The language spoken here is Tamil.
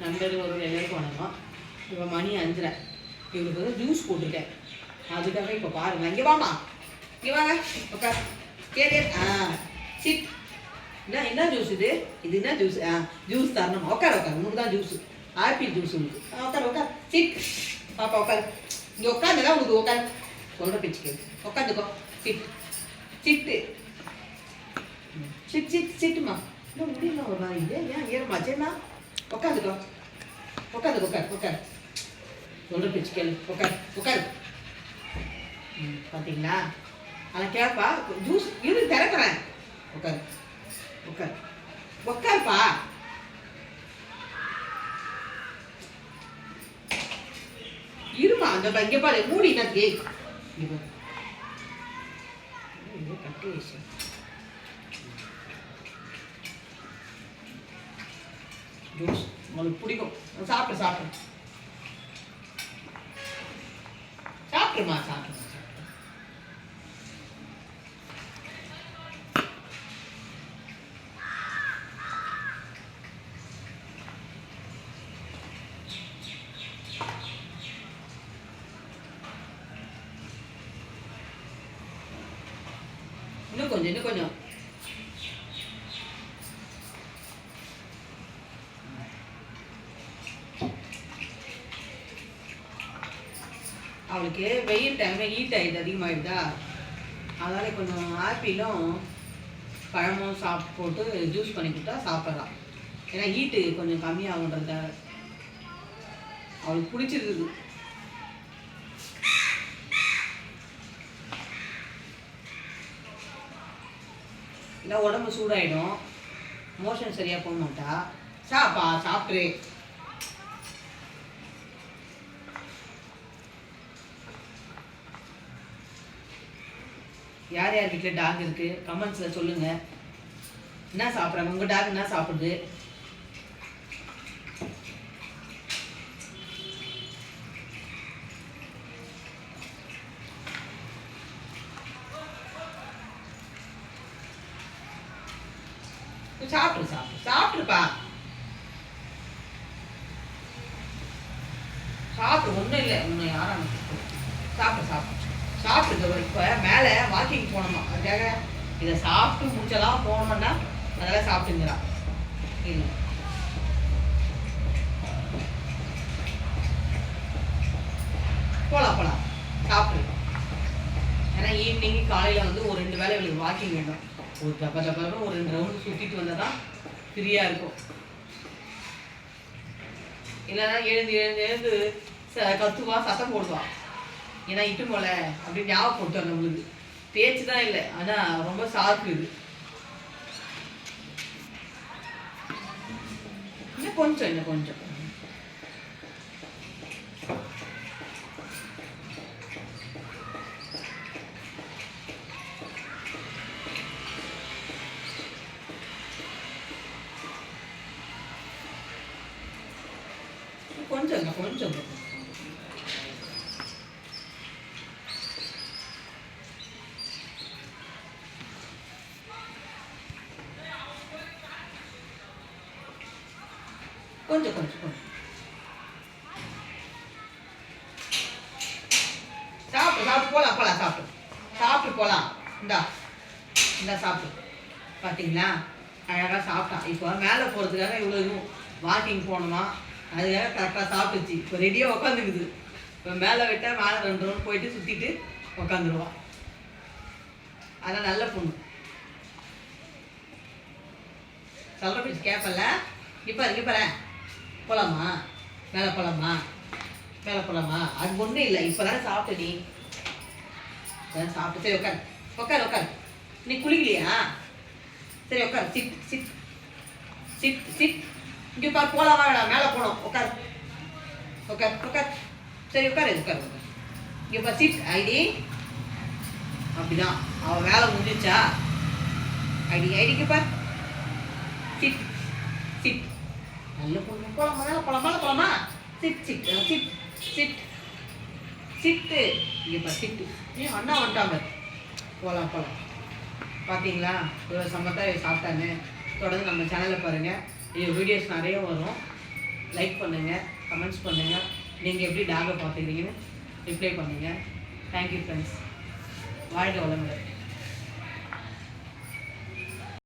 நண்பர்கள் ஒரு எல்லாருக்கும் வணக்கம் இப்போ மணி அஞ்சரை. இவருக்கு வந்து ஜூஸ் போட்டிருக்கேன். அதுக்காக இப்போ பாருங்க. இங்கே வாமா இங்கே வாங்க. உட்கார் கேரியர் ஆ. சிட் என்ன என்ன ஜூஸ் இது? இது என்ன ஜூஸ் ஆ ஜூஸ் தரணும்? உட்கார் உட்கார் உனக்கு தான் ஜூஸ் ஆப்பிள் ஜூஸ் உனக்கு. ஆ, உட்கார் உட்கார் சிட் பாப்பா உட்கார் இங்கே உட்காந்துதான் உனக்கு உட்கார் சொல்கிற பேச்சு கேளு. உட்காந்துக்கோ சிட் சிட்டு சிட் சிட் சிட்டுமா. இன்னும் முடியல ஒரு நாள் இது ஏன் ஏறமா? உட்காந்துக்கோ உட்காந்து உட்கார் உட்கார் சொல்கிற பிச்சு கேளு. உட்கார் உட்கார் ம் பார்த்தீங்களா அவன் கேட்பா ஜூஸ் இரு திறக்கிறேன். உட்கார் உட்கார் உட்காருப்பா இருமா அந்த இங்கே பாரு மூடி என்னது இங்க பாரு. ஐயோ, கட்டி வச்சு. ஜூஸ் உங்களுக்கு பிடிக்கும். சாப்பிடு சாப்பிடு. சாப்பிடுமா சாப்பிடுமா சாப்பிடு. இன்னும் கொஞ்சம் இன்னும் கொஞ்சம். அவளுக்கு வெயில் டைமில் ஹீட் ஆகிடுது அதிகமாகிடுதா அதனால் கொஞ்சம் ஆப்பிளும் பழமும் சாப்பிட்டு போட்டு ஜூஸ் பண்ணி கொடுத்தா சாப்பிட்றான் ஏன்னா ஹீட்டு கொஞ்சம் கம்மியாகுன்றத அவளுக்கு பிடிச்சிருக்குது. இல்லை உடம்பு சூடாயிடும். மோஷன் சரியாக போக மாட்டா. சாப்பா சாப்பிட்ரு யார் யார் வீட்டில் டாக் இருக்கு? கமெண்ட்ஸில் சொல்லுங்க. என்ன சாப்பிட்றாங்க? உங்கள் டாக் என்ன சாப்பிடுது? சாப்பிடு சாப்பிடு சாப்பிடுப்பா. சாப்பிடு ஒன்றும் இல்லை. உன்னை யாரும் சாப்பிடு சாப்பிடு. சாப்பிட்டு இப்போ. மேலே வாக்கிங் போனோமா அதுக்காக இதை சாப்பிட்டு முடிச்செல்லாம் போனோம்னா அதெல்லாம் சாப்பிட்டுங்கிறா இல்லை போகலாம் போகலாம் சாப்பிடு. ஏன்னா ஈவினிங் காலையில் வந்து ஒரு ரெண்டு வேளை இவளுக்கு வாக்கிங் வேணும் ஒரு தப்ப தப்பன்னு ஒரு ரெண்டு ரவுண்டு சுற்றிட்டு வந்தால் தான் ஃப்ரீயாக இருக்கும். இல்லைன்னா எழுந்து எழுந்து எழுந்து ச கத்துவா சத்தம் போடுவான் ஏன்னா இட்டு போல அப்படின்னு ஞாபகப்படுத்தும் நம்மளுக்கு பேச்சு தான் இல்லை. ஆனால் ரொம்ப சார்பு இது. இன்னும் கொஞ்சம் இன்னும் கொஞ்சம். கொஞ்சம் கொஞ்சம். கொஞ்சம். கொஞ்சம் கொஞ்சம். சாப்பிட்டு சாப்பிட்டு போகலாம் போகலாம் சாப்பிட்டு சாப்பிட்டு போகலாம் இந்தா இந்தா சாப்பிட்டு பார்த்தீங்களா அழகாக சாப்பிட்டான் இப்போ மேலே போகிறதுக்காக இவ்வளோ இதுவும் வாக்கிங் போகணுமா? அதுக்காக கரெக்டாக சாப்பிட்டுச்சு. இப்போ ரெடியாக உட்காந்துக்குது இப்போ மேலே விட்டால் மேலே ரெண்டு ரவுண்ட் போயிட்டு சுற்றிட்டு உட்காந்துருவான் அதான் நல்ல பொண்ணு. சொல்கிற பேச்சு கேட்பல இப்போ இங்கே பாரு. போகலாமா மேலே போகலாமா மேலே போகலாமா அது ஒன்றும் இல்லை. இப்போ தானே சாப்பிட்டு நீ. அதான் சாப்பிட்டு. சரி உட்கார் உட்கார் உட்கார் நீ குளிக்கலையா? சரி உட்கார் சிட் சிட் சிட் சிட் இங்கே உட்கார் போகலாமா வேணாம் மேலே போகணும். உட்கார் உட்கார் உட்கார் சரி உட்காரு உட்கார் உட்கார் இங்கே பார் சிட் ஐடி அப்படிதான். அவன் வேலை முடிஞ்சா. ஐடி ஐடிக்கு பார். சிட் சிட் நல்ல பொண்ணு போலாமா மேலே போலாமா போலாமா sit sit sit sit sit. இங்கே சிட்டு. ஏன் அண்ணா வந்துட்டாங்க. போகலாம் போகலாம் பார்த்தீங்களா இவ்வளோ சமத்தா சாப்பிட்டாங்க தொடர்ந்து நம்ம சேனலில் பாருங்கள் இது வீடியோஸ் நிறைய வரும். லைக் பண்ணுங்கள் கமெண்ட்ஸ் பண்ணுங்கள் நீங்கள் எப்படி டாகை பார்த்துக்கிறீங்கன்னு ரிப்ளை பண்ணுங்கள் தேங்க்யூ ஃப்ரெண்ட்ஸ் வாழ்க வளமுடன்